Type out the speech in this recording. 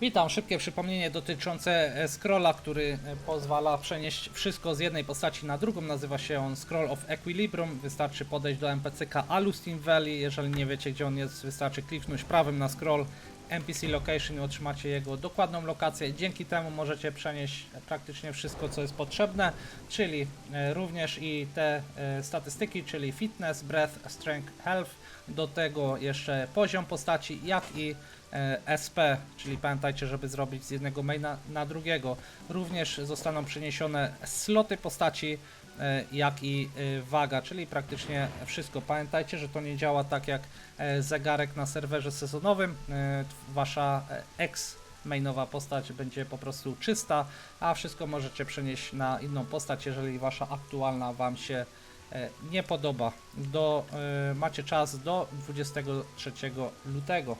Witam, szybkie przypomnienie dotyczące e, scrolla, który e, pozwala przenieść wszystko z jednej postaci na drugą. Nazywa się on Scroll of Equilibrium. Wystarczy podejść do NPCka Alustin Valley. Jeżeli nie wiecie gdzie on jest, wystarczy kliknąć prawym na scroll NPC Location i otrzymacie jego dokładną lokację. Dzięki temu możecie przenieść praktycznie wszystko, co jest potrzebne, czyli e, również i te e, statystyki, czyli fitness, breath, strength, health. Do tego jeszcze poziom postaci, jak i e, SP, czyli pamiętajcie, żeby zrobić z jednego maina na drugiego. Również zostaną przeniesione sloty postaci, jak i e, waga, czyli praktycznie wszystko. Pamiętajcie, że to nie działa tak jak e, zegarek na serwerze sezonowym. E, Wasza e, ex mainowa postać będzie po prostu czysta, a wszystko możecie przenieść na inną postać, jeżeli wasza aktualna wam się e, nie podoba. Do, e, macie czas do 23 lutego.